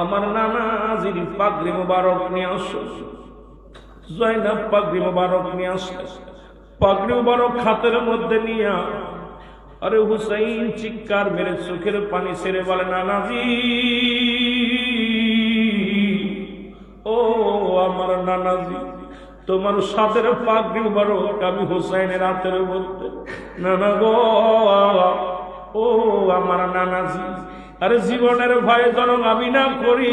আমার নানাজির পাগড়ি মোবারক নিয়ে আসো। জয়নাব পাগড়ি মোবারক নিয়ে আসো। পাগড়ি মোবারক হাতের মধ্যে নিয়ে আরে হুসাইন চিৎকার মেরে চোখের পানি ছেড়ে বলে, নানাজি, ও আমার নানাজি, তোমার সাদের পাগড়ি মোবারক আমি হুসাইনের হাতের মধ্যে। নানা গো, ও আমার নানাজি, আরে জীবনের ভয়ে জনম আমি না করি,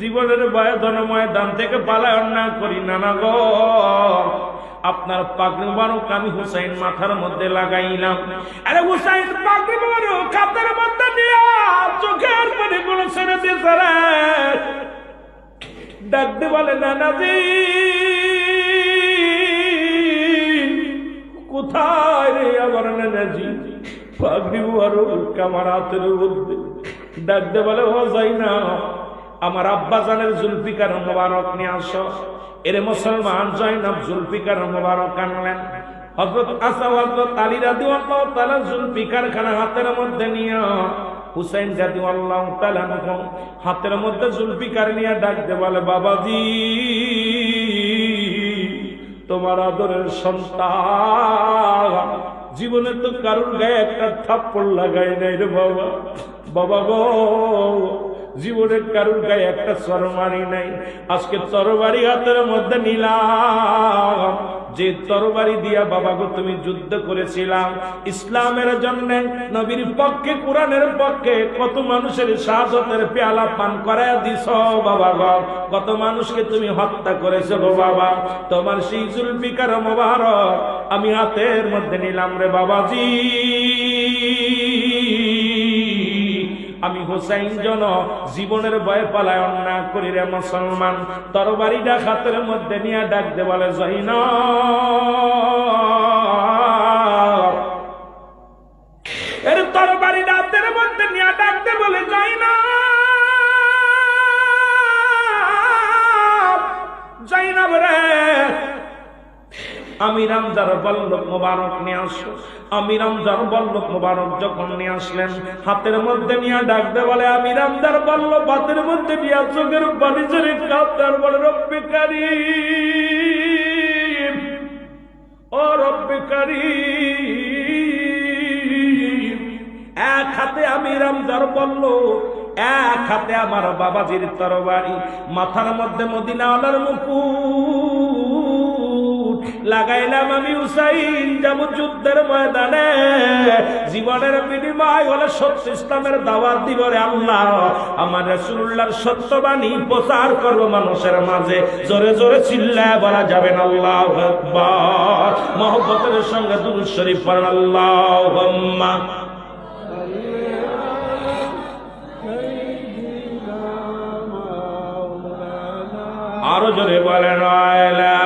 জীবনের ভয়ে জন ময়দান থেকে পালায়ন না করি। নানা গো আপনার পাগড়ি মুবারক আমি হুসাইন মাথার মধ্যে লাগাইলাম। আরে হুসাইন, পাগড়ি মুবারক হাতের মধ্যে নিয়ে চোখের পানি গুলো ছেড়ে সারা ডাকতে বলে, নানাজি, কোথায় রে আমার নানাজি? পাগড়ি মুবারক আমার হাতের মধ্যে। ডাকতে বলে, ও যাই না, আমার আব্বা জানের জুলফিকার মোবারক নিয়ে আসো। এর মুসলমান জয়নব জুলফিকার মোবারক আনলেন হজরত আসা হজরত আলী রাদি আল্লাহ তালা জুলফিকার খানা হাতের মধ্যে নিয়ে হুসাইন জাদি আল্লাহ তালা হাতের মধ্যে জুলফিকার নিয়ে ডাকতে বলে, বাবাজি, তোমার আদরের সন্তান, জীবনে তো কারুর গায়ে একটা থাপ্পড় লাগাই নাই রে বাবা। বাবা গো জীবনের কারুর গায়ে একটা তরবারি নাই। আজকে তরবারি হাতের মধ্যে নিলাম। যে তরবারি দিয়া, বাবা গো, তুমি যুদ্ধ করেছিলাম। ইসলামের জন্য, নবীর পক্ষে, কোরআনের পক্ষে কত মানুষের শাহাদতের পেয়ালা পান করায় দিছ, বাবা গো। কত মানুষকে তুমি হত্যা করেছ গো, বাবা। তোমার সেই জুলফিকার মোবারক আমি হাতের মধ্যে নিলাম রে বাবাজি। আমি হোসাইন জন জীবনের ভয়ে পালায়ন না করি রে মুসলমান। তরবারিটা হাতের মধ্যে নিয়ে ডাকতে বলে জৈন এর হাতের মধ্যে নিয়ে ডাকতে বলে যাই না যাই রে আমি রামদার বল্লভ মোবারক নিয়ে আসো। আমি রামদার বল্লভ মোবারক যখন নিয়ে আসলেন, হাতের মধ্যে নিয়ে ডাকতে বলে, আমি রামদার বল্লভ, হাতের মধ্যে নিয়ে চোখের পানি চলে কাঁদার বলে রব্বিকারী ও রব্বিকারী এক হাতে আমি বলল এক হাতে আমার বাবাজির তরবারি। মাথার মধ্যে মদিনাওয়ালার মুকুট লাগাইলাম আমি উসাইন যাব যুদ্ধের ময়দানে। জীবনের বিনিময় হলে সত্য ইসলামের দাওয়াত দিব রে আল্লাহ। আমার রাসূলুল্লাহর সত্যবাণী প্রচার করব মানুষের মাঝে। জোরে জোরে চিল্লায় বলা যাবে না, আল্লাহু আকবার। মহব্বতের সঙ্গে দুরূদ শরীফ পড়েন আল্লাহুম্মা আরও জোরে বলেন আলি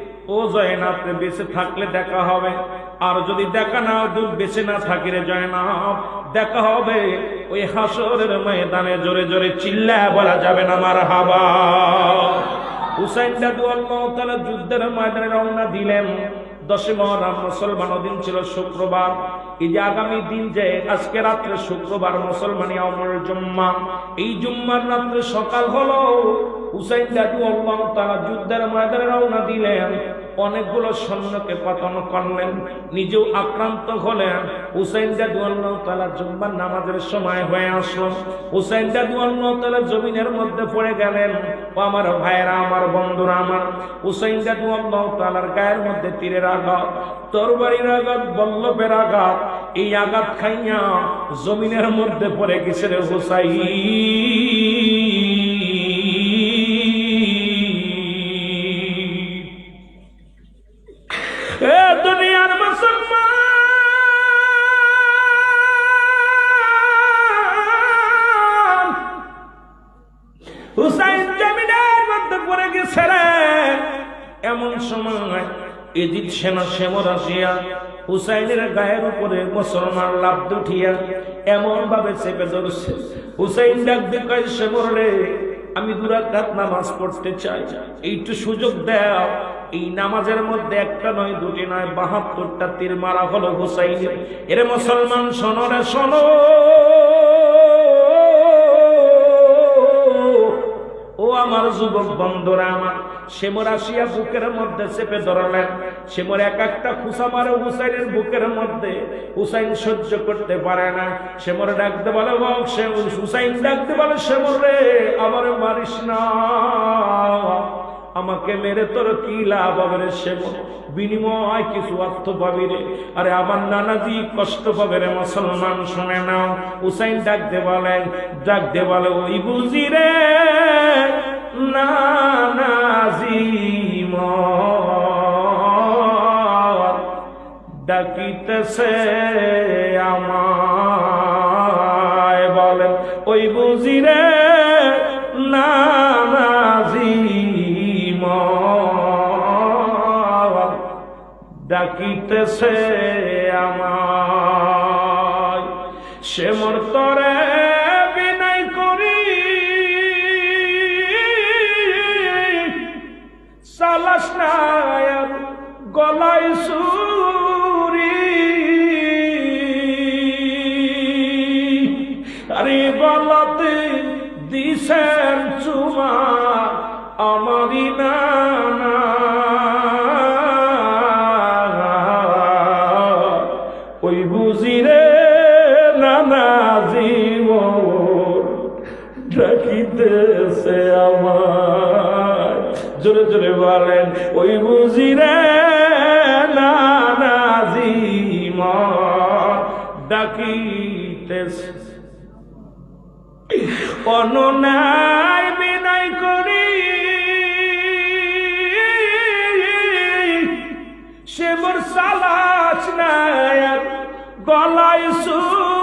ও জয়নাব বেঁচে থাকলে দেখা হবে। আর যদি দেখা না বেঁচে না থাকি রে জয়নাব দেখা হবে, ওই হাসরের ময়দানে জোরে জোরে চিল্লা বলা যাবে না আমার হাবা হুসাইন দাদু আল্লাহ তালা যুদ্ধের ময়দানে রওনা দিলেন। দশে মহরম মুসলমান দিন ছিল শুক্রবার। এই যে আগামী দিন যে আজকে রাত্রে শুক্রবার মুসলমানি অমর জুম্মা, এই জুম্মার রাত্রে সকাল হলো। হুসাইন দাদু আল্লাহ তারা যুদ্ধের ময়দানে রওনা দিলেন। অনেকগুলো সৈন্যকে পতন করলেন, নিজেও আক্রান্ত হলেন। হুসাইন দাদু আল্লাহ তালা জুম্মার নামাজের সময় হয়ে আসলো। হুসাইন দাদু আল্লাহ তালা জমিনের মধ্যে পড়ে গেলেন। ও আমার ভাইয়েরা, আমার বন্ধুরা, আমার হুসাইন দাদু আল্লাহ তালার গায়ের মধ্যে তীরের আঘাত, তরবারির আঘাত, বল্লভের আঘাত, এই আঘাত খাইয়া জমিনের মধ্যে পড়ে গেছে রে হুসাইন। এদিক সেনা সেমর আসিয়া হুসাইনের গায়ের উপরে মুসলমান লাভ দুঠিয়া এমন ভাবে চেপে ধরছে। হুসাইন ডাক দিয়ে কয়, সেমর রে, আমি দুরাকাত নামাজ পড়তে চাই। এইটু সুযোগ দাও। এই নামাজের মধ্যে একটা নয়, দুটি নয়, বাহাত্তরটা তীর মারা হলো হুসাইনের। এরে মুসলমান, শোনো রে আমার যুবক বন্ধুরা আমার সেমর আসিয়া বুকের মধ্যে চেপে ধরালেন। সেমর এক একটা খুসা মারে হুসাইনের বুকের মধ্যে। হুসাইন সহ্য করতে পারে না। সেমর ডাকতে বলে হুসাইন ডাকতে বলে সেমর রে, আমার মারিস না। আমাকে মেরে তোর কি লাভ হবে সেমর বিনিময় কিছু অর্থ পাবি রে। আরে আমার নানাজি কষ্ট পাবে রে মুসলমান, শুনে নাও। হুসাইন ডাকতে বলেন ডাকতে বলে, ওই বুঝি রে নানাজি ডাকিতেছে আমায় বলেন, ওই বুঝি রে নানাজি ডাকিতেছে আমায়। সে মোর তরে বলেন, ওই বুঝি রে নানা জীবন ডাকিতেছে। বিনয় করি, সে মোর সালাস নাই গলায় সুরি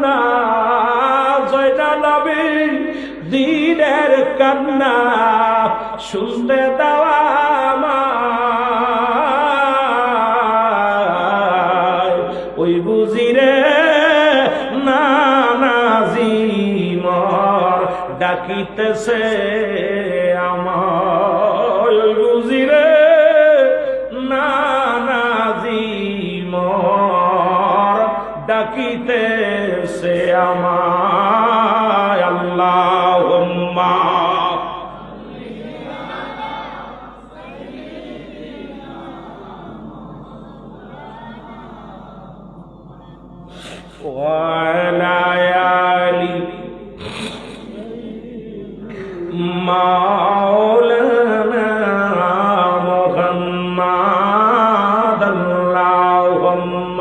কান্না জয়নালাবে দিনের কান্না, শুনতে দেওয়া। ওই বুঝি রে নানাজি মর ডাকিতেছে আমায় ওই বুঝি রে নানাজি মর ডাকিতেছে আমায় আল্লাহ وعلى مولانا محمد اللهم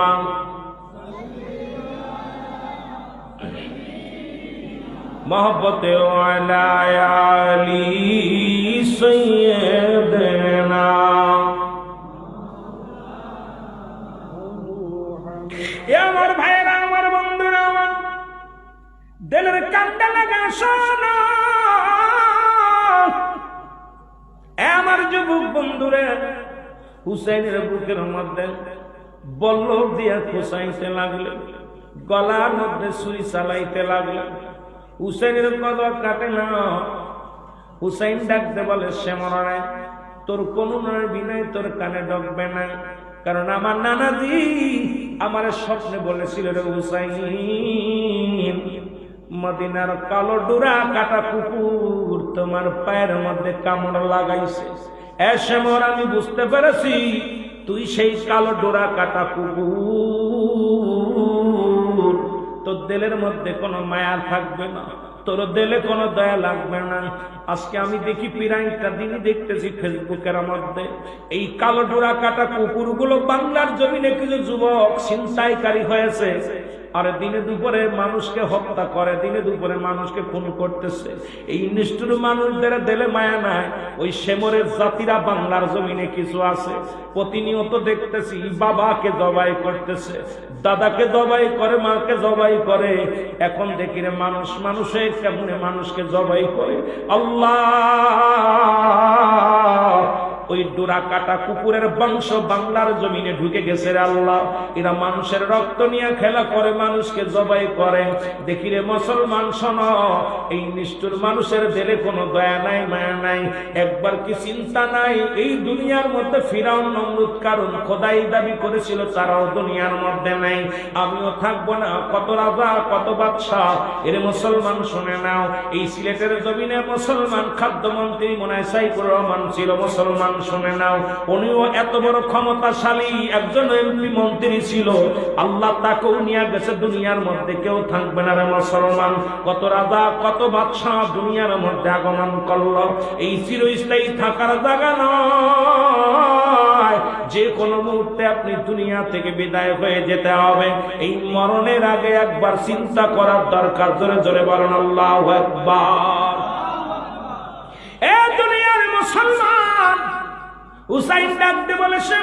محبت وعلى آل سيدنا এ আমার ভাইয়েরা আমার বন্ধুরা আমার দিলের কান্দা লাগা শোনো এ আমার যুবক বন্ধুরে হুসাইনের বুকের মধ্যে বল্লভ দিয়া খুসাইতে লাগলেন গলার মধ্যে সুই চালাইতে লাগলেন হুসাইনের কদর কাটে না। হুসাইন ডাকতে বলে, সে তোর কোন বিনয় তোর কানে ডকবে না। কারণ আমার নানাজি আমার স্বপ্নে বলেছিল রে হুসাইন, মদিনার কালো ডোরা কাটা কুকুর তোমার পায়ের মধ্যে কামড় লাগাইছে। এসে মর, আমি বুঝতে পেরেছি, তুই সেই কালো ডোরা কাটা কুকুর। তোর দেলের মধ্যে কোনো মায়া থাকবে না। তোর দেলে কোনো দয়া লাগবে না। আজকে আমি দেখি পিরাইটা দিনই দেখতেছি ফেসবুকের মধ্যে। এই কালো ডোরা কাটা কুকুরগুলো বাংলার জমিনে কিছু যুবক ছিনতাইকারী হয়েছে। আর দিনে দুপুরে মানুষকে হত্যা করে, দিনে দুপুরে মানুষকে খুন করতেছে। এই নিষ্ঠুর মানুষদের দেলে মায়া নাই। ওই সেমরের জাতিরা বাংলার জমিনে কিছু আছে। প্রতিনিয়ত দেখতেছি, বাবাকে জবাই করতেছে, দাদাকে জবাই করে, মাকে জবাই করে। এখন দেখি রে মানুষ, মানুষে কেমনে মানুষকে জবাই করে? আল্লাহ! ওই ডোরা কাটা কুকুরের বংশ বাংলার জমিনে ঢুকে গেছে রে আল্লাহ। এরা মানুষের রক্ত নিয়ে খেলা করে, মানুষকে জবাই করে। দেখি রে মুসলমান শোন, এই নিষ্ঠুর মানুষের দিলে কোনো দয়া নাই, মায়া নাই। একবার কি চিন্তা নাই? এই দুনিয়ার মধ্যে ফিরাউন নমরুদ কারণ খোদাই দাবি করেছিল, তারাও দুনিয়ার মধ্যে নাই। আমিও থাকব না, কত রাজা, কত বাদশাহ। এর মুসলমান শুনে নাও, এই সিলেটের জমিনে মুসলমান খাদ্যমন্ত্রী মনে সাইফুর রহমান ছিল মুসলমান। শুনে নাও। উনিও এত বড় ক্ষমতাশালী, একজন এমপি মন্ত্রী ছিল। আল্লাহ তাকেও নিয়ে গেছে দুনিয়ার মধ্যে, কেউ থাকবে না রে মুসলমান। কত রাজা, কত বাদশাহ দুনিয়ার মধ্যে আগমন করল। এই চিরস্থায়ী থাকার জায়গা নয়। যে কোনো মুহূর্তে আপনি দুনিয়া থেকে বিদায় হয়ে যেতে হবে। এই মরণের আগে একবার চিন্তা করার দরকার। জোরে জোরে বলেন, আল্লাহ একবার এ দুনিয়ার মুসলমান হুসাইন ডাকতে বলে, সে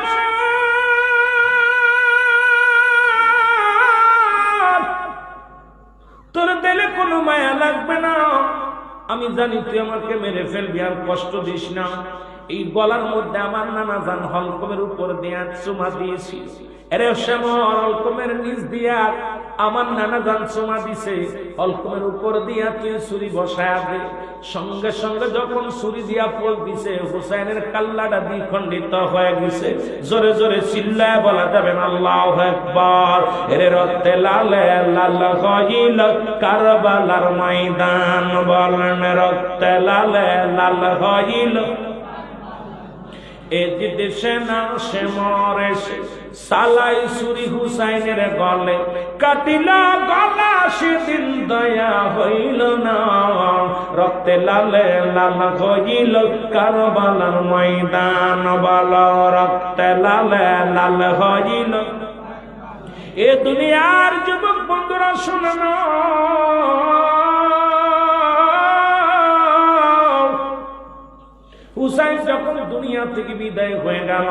তোর দিলে কোনো মায়া লাগবে না। আমি জানি তুই আমাকে মেরে ফেলবি, আর কষ্ট দিস না। এই গলার মধ্যে আমার নানা জান হলকমের উপর দিয়া চুমা দিয়েছি এরে শ্যামল নিচ দিয়া আমার নানা জান চুমা দিছে। হলকমের উপর দিয়া তুই ছুরি বসায় দে। সঙ্গে সঙ্গে যখন ছুরি দিয়া পোল দিছে, হুসাইনের কাল্লাটা দ্বিখণ্ডিত হয়ে গেছে। জোরে জোরে চিল্লায় বলা যাবে না, আল্লাহ একবার এরে রক্তে লালে লাল হইল কারবালার ময়দান। বলেন রক্তে লালে লাল হইল এ যে দেশে না, সে মরে সালাই সুরি হুসাইনের গলে, কাটিলা গলা সেদিন দয়া হইল না। রক্তে লালে লাল হইল কারবালার ময়দান, বল রক্তে লালে লাল হইল। এ দুনিয়ার যুবক বন্ধুরা, শুনে না। হুসাইন যখন দুনিয়া থেকে বিদায় হয়ে গেল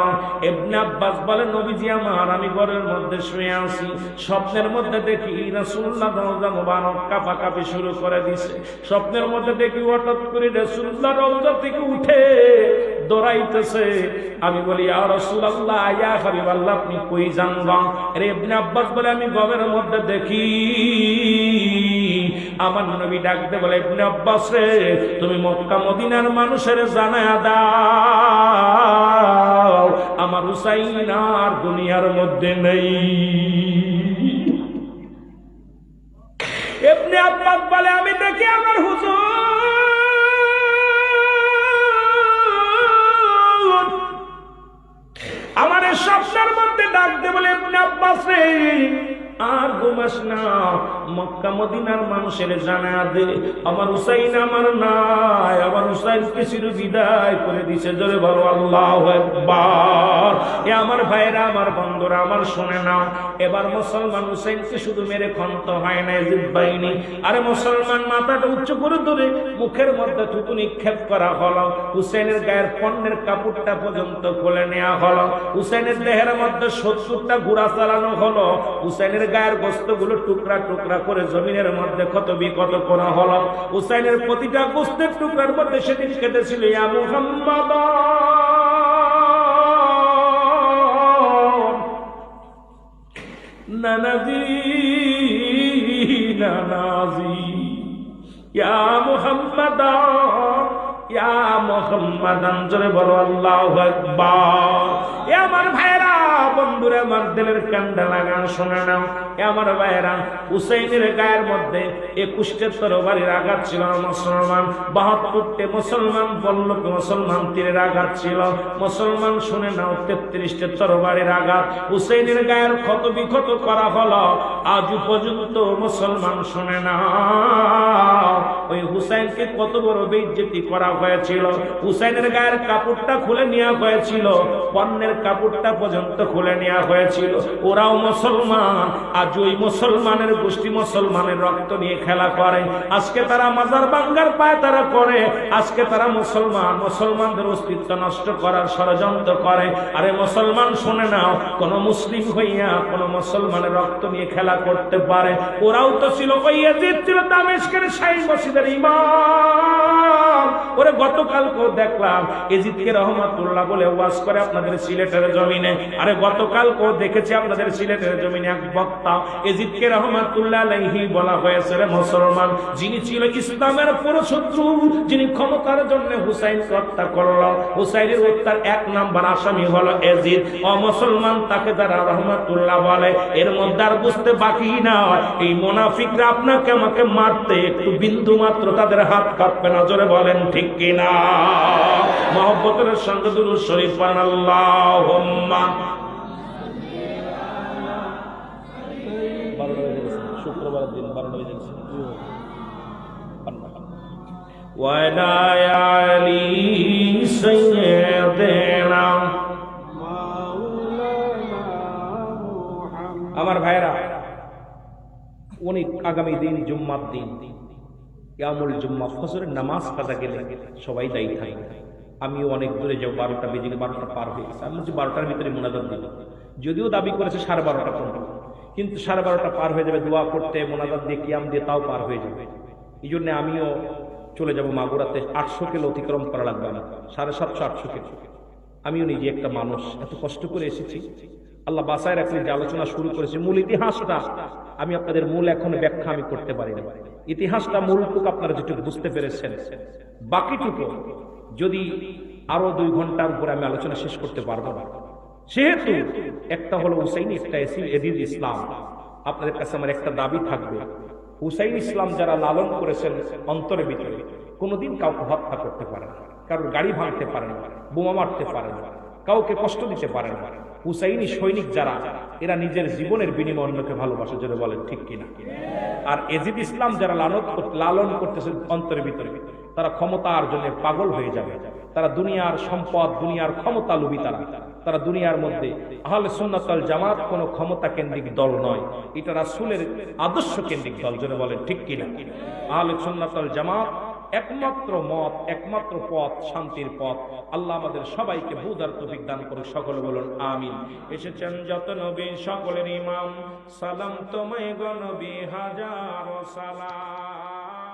এবনে আব্বাস বলে নবীজি আমার, আমি ঘরের মধ্যে শুয়ে আছি। স্বপ্নের মধ্যে দেখি রাসূলুল্লাহ রওজা কাফা কাফি শুরু করে দিছে। স্বপ্নের মধ্যে দেখি হঠাৎ করে রাসূলুল্লাহ রওজা থেকে উঠে দৌড়াইতেছে। আমি বলি, ইয়া রাসূলুল্লাহ, ইয়া হাবিবাল্লাহ, আপনি কই যান আরে ইবনে আব্বাস বলে, আমি গবের মধ্যে দেখি। আমার নবী ডাকতে বলে, ইবনে আব্বাস রে, তুমি মক্কা মদিনার মানুষের জানায়া দাও। আমার হুসাইন আর দুনিয়ার মধ্যে নেই। ইবনে আব্বাস বলে, আমি দেখি আমার হুজুর। স্বপ্নের মধ্যে ডাকতে বলে আব্বাস রে আর ঘুমাস না। মক্কা মদিনার মানুষের জানা দে আমার হুসাইন আমার নাই, আমার হুসাইন কিসির বিদায় করে দিছে। জোরে বলো এ আমার ভাইরা, আমার বন্ধুরা, আমার শুনে নাও, এবার মুসলমান শুধু মেরে হয় না জিব্বাইনি। আরে মুসলমান, মাথাটা উচ্চ করে ধরে মুখের মধ্যে থুতু নিক্ষেপ করা হলো। হুসেনের গায়ের পণ্যের কাপড়টা পর্যন্ত খুলে নেওয়া হলো। হুসেনের দেহের মধ্যে সত্তরটা ঘোড়া চালানো হলো। হুসেনের গায়ের গোস্তগুলো টুকরা টুকরা করে জমিনের মধ্যে কত বিকত করা হলো। হুসেনের প্রতিটা গোস্তের টুকরার মধ্যে সেদিন কেটেছিল আমার ভাইরা বন্ধুরা, আমার দিলের কান্ডা লাগান শুনে নাও আমার ভাইয়েরা, হুসাইনের গায়ের মধ্যে একুশটে তরবারির আঘাত ছিল মুসলমান, বাহাত্তরটে মুসলমান বল্লকে মুসলমান তীরের আঘাত ছিল। মুসলমান শুনে নাও তেত্রিশটে তরবারির আঘাত। হুসাইনের গায়ের ক্ষত বিক্ষত করা হলো, আজ পর্যন্ত মুসলমান শুনে না ওই হুসাইনকে কত বড় বেজ্জতি করা হয়েছিল। হুসাইনের গায়ের কাপড়টা খুলে নেওয়া হয়েছিল, পণ্যের কাপড়টা পর্যন্ত খুলে নেওয়া হয়েছিল। ওরাও মুসলমান আজ ওই মুসলমানের গোষ্ঠী মুসলমানের রক্ত নিয়ে খেলা করে। আজকে তারা মাজার বাঙ্গার পায় তারা করে আজকে তারা মুসলমান, মুসলমানদের অস্তিত্ব নষ্ট করার ষড়যন্ত্র করে। আরে মুসলমান, শুনে নাও, কোন মুসলিম হইয়া কোন মুসলমানের রক্ত নিয়ে খেলা করতে পারে। ওরাও তো ছিল ছিল দামেশকের শাহী মসজিদের ইমাম। ওরে গতকালকেও দেখলাম। এজিদকে রহমাতুল্লাহ বলে ওয়াজ করে আপনাদের সিলেটের জমিনে। আরে দেখেছি আপনাদের সিলেটের জমিনে এক বক্তা। এজিদকে রহমাতুল্লাহ আলাইহি বলা হয়েছে, রে মুসলমান, যিনি ছিল ইসলামের পুরো শত্রু যিনি ক্ষমতার জন্য হুসাইন হত্যা হুসাইনের হত্যার এক নাম্বার আসামি হলো এজিদ। তাকে রহমাতুল্লাহ বলে। এর মধ্যে আর বুঝতে বাকি না এই মোনাফিকরা আপনাকে আমাকে মারতে একটু বিন্দু মাত্র তাদের হাত কাঁপবে জোরে বলেন ঠিক কিনা মহব্বতের সঙ্গে দুরুদ শরীফ পড়েন আল্লাহুম্মা শুক্রবার দিন বারোটা বেজে গেছে وعلى آل سيدنا আমার ভাইরা উনি আগামী দিন জুম্মার দিন ইয়ামুল জুম্মা, ফজরের নামাজ কাজা গেলে সবাই দায়ী থাকে। আমিও অনেক দূরে যাব, বারোটা বেজে গেলে বারোটা পার হয়ে গেছে। আমি বলছি, বারোটার ভিতরে মোনাজাত দিব যদিও দাবি করেছে সাড়ে বারোটা পর্যন্ত, কিন্তু সাড়ে বারোটা পার হয়ে যাবে, দোয়া করতে, মোনাজাত দিয়ে, কিয়াম দিয়ে তাও পার হয়ে যাবে। এই জন্যে আমিও চলে যাব মাগুরাতে। আটশো কিলো অতিক্রম করা লাগবে না সাড়ে সাতশো, আটশো কিলো। আমিও নিজে একটা মানুষ, এত কষ্ট করে এসেছি। আল্লাহ বাসায় রাখলে যে আলোচনা শুরু করেছে, মূল ইতিহাসটা আমি আপনাদের মূল এখন ব্যাখ্যা আমি করতে পারি না ইতিহাসটা মূলটুকু আপনারা যেটুকু বুঝতে পেরেছেন। বাকিটুকু যদি আরও দুই ঘণ্টার উপরে আমি আলোচনা শেষ করতে পারব। না সেহেতু একটা হলো হুসাইন একটা এসি এদিদ ইসলাম। আপনাদের কাছে আমার একটা দাবি থাকবে। হুসাইন ইসলাম যারা লালন করেছেন অন্তরের ভিতরে, কোনোদিন কাউকে হত্যা করতে পারে না। কারোর গাড়ি ভাঙতে পারে না, বোমা মারতে পারে না। কাউকে কষ্ট দিতে পারে না। হুসাইনি সৈনিক যারা, এরা নিজের জীবনের বিনিময় অন্যকে ভালোবাসে যদি বলেন, ঠিক কিনা? আর এজিদ ইসলাম যারা লালন লালন করতেছে অন্তরের ভিতরে, তারা ক্ষমতার জন্য পাগল হয়ে যাবে। তারা দুনিয়ার সম্পদ, দুনিয়ার ক্ষমতা লুবি তারা। তারা দুনিয়ার মধ্যে আহলে সুন্নাতাল জামাত কোন ক্ষমতা কেন্দ্রিক দল নয়। এটা রাসূলের আদর্শ কেন্দ্রিক দল জন্য বলেন, ঠিক কিনা? আহলে সুন্নাতাল জামাত একমাত্র মত, একমাত্র পথ, শান্তির পথ। আল্লাহ আমাদের সবাইকে বুধার তফিক দান করুক, সকলে বলুন, আমিন। এসেছেন যত নবী, সকলের ইমাম। সালাম তোমায় গণবি হাজার সালাম।